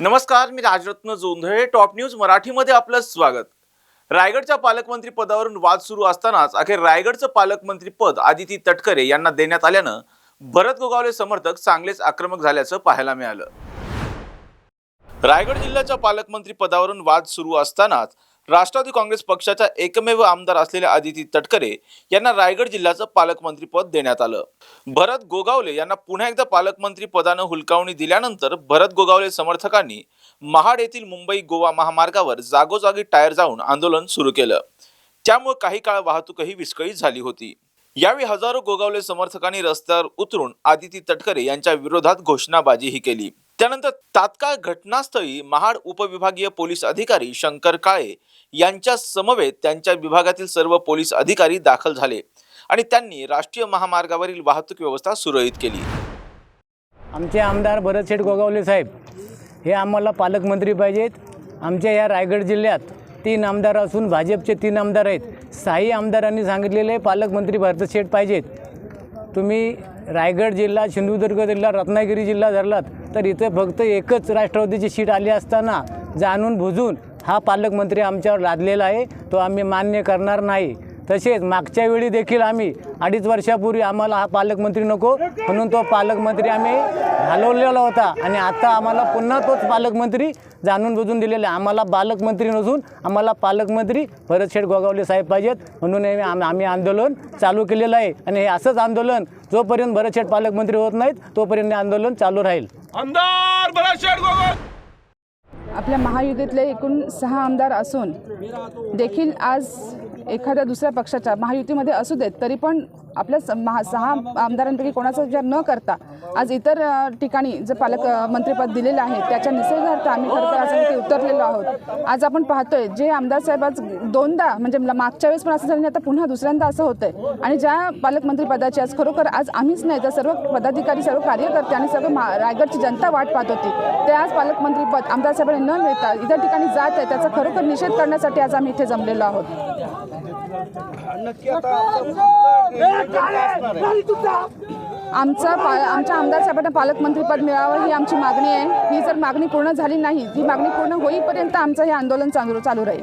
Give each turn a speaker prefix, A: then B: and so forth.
A: नमस्कार मी Rajratna Jondhale. Top news मराठीमध्ये आपलं स्वागत. रायगडच्या पालकमंत्री पदावरून वाद सुरू असतानाच अखेर रायगडचं पालकमंत्री पद आदिती तटकरे यांना देण्यात आल्यानं भरत गोगावले समर्थक चांगलेच आक्रमक झाल्याचं पाहायला मिळालं. रायगड जिल्ह्याच्या पालकमंत्री पदावरून वाद सुरू असतानाच राष्ट्रवादी काँग्रेस पक्षाच्या एकमेव आमदार असलेल्या आदिती तटकरे यांना रायगड जिल्ह्याचं पालकमंत्री पद देण्यात आलं. भरत गोगावले यांना पुन्हा एकदा पालकमंत्री पदानं हुलकावणी दिल्यानंतर भरत गोगावले समर्थकांनी महाड येथील मुंबई गोवा महामार्गावर जागोजागी टायर जाऊन आंदोलन सुरू केलं. त्यामुळे काही काळ वाहतूकही विस्कळीत झाली होती. यावेळी हजारो गोगावले समर्थकांनी रस्त्यावर उतरून आदिती तटकरे यांच्या विरोधात घोषणाबाजीही केली. त्यानंतर तात्काळ घटनास्थळी महाड उपविभागीय पोलीस अधिकारी शंकर काळे यांच्या समवेत त्यांच्या विभागातील सर्व पोलीस अधिकारी दाखल झाले आणि त्यांनी राष्ट्रीय महामार्गावरील वाहतूक व्यवस्था सुरळीत केली.
B: आमचे आमदार भरतशेठ गोगावले साहेब हे आम्हाला पालकमंत्री पाहिजेत. आमच्या या रायगड जिल्ह्यात तीन आमदार असून भाजपचे तीन आमदार आहेत. साई आमदारांनी सांगितलेले पालकमंत्री भरतशेठ पाहिजेत. तुम्ही रायगड जिल्हा सिंधुदुर्ग जिल्हा रत्नागिरी जिल्हा धरलात तर इथे फक्त एकच राष्ट्रवादीची सीट आली असताना जाणून बुजून हा पालकमंत्री आमच्यावर लादलेला आहे तो आम्ही मान्य करणार नाही. तसेच मागच्या वेळी देखील आम्ही अडीच वर्षापूर्वी आम्हाला हा पालकमंत्री नको म्हणून तो पालकमंत्री आम्ही घालवलेला होता. आणि आता आम्हाला पुन्हा तोच पालकमंत्री जाणून बुजून दिलेला आहे. आम्हाला पालकमंत्री नसून आम्हाला पालकमंत्री भरतशेठ गोगावले साहेब पाहिजेत म्हणून हे आम्ही आंदोलन चालू केलेलं आहे. आणि हे असंच आंदोलन जोपर्यंत भरतशेठ पालकमंत्री होत नाहीत तोपर्यंत हे आंदोलन चालू राहील.
C: आमदार भरतशेठ गोगावले
D: आपल्या महायुतीतले एकूण सहा आमदार असून देखील आज एखाद्या दुसऱ्या पक्षाच्या महायुतीमध्ये असू देत तरी पण आपल्या स- महा सहा आमदारांपैकी कोणाचा विचार न करता आज इतर ठिकाणी जे पालक मंत्रिपद दिलेलं आहे त्याच्या निसर्गार्थ आम्ही खरं तर आज इथे उतरलेलो आहोत. आज आपण पाहतोय जे आमदार साहेब आज दोनदा म्हणजे मला मागच्या वेळेस पण असं झालं नाही, आता पुन्हा दुसऱ्यांदा असं होतंय. आणि ज्या पालकमंत्रीपदाची आज खरोखर आज आम्हीच नाही तर सर्व पदाधिकारी सर्व कार्यकर्ते आणि सर्व मा- रायगडची जनता वाट पाहत होती. ते आज पालकमंत्रीपद आमदार साहेबांनी न मिळता इतर ठिकाणी जात आहे त्याचा खरोखर निषेध करण्यासाठी आज आम्ही इथे जमलेलो आहोत. आमचा पा आमच्या आमदार साहेबांना पालकमंत्रीपद मिळावं ही आमची मागणी आहे. ही जर मागणी पूर्ण झाली नाही ही मागणी पूर्ण होईपर्यंत आमचं हे आंदोलन चालू चालू राहील.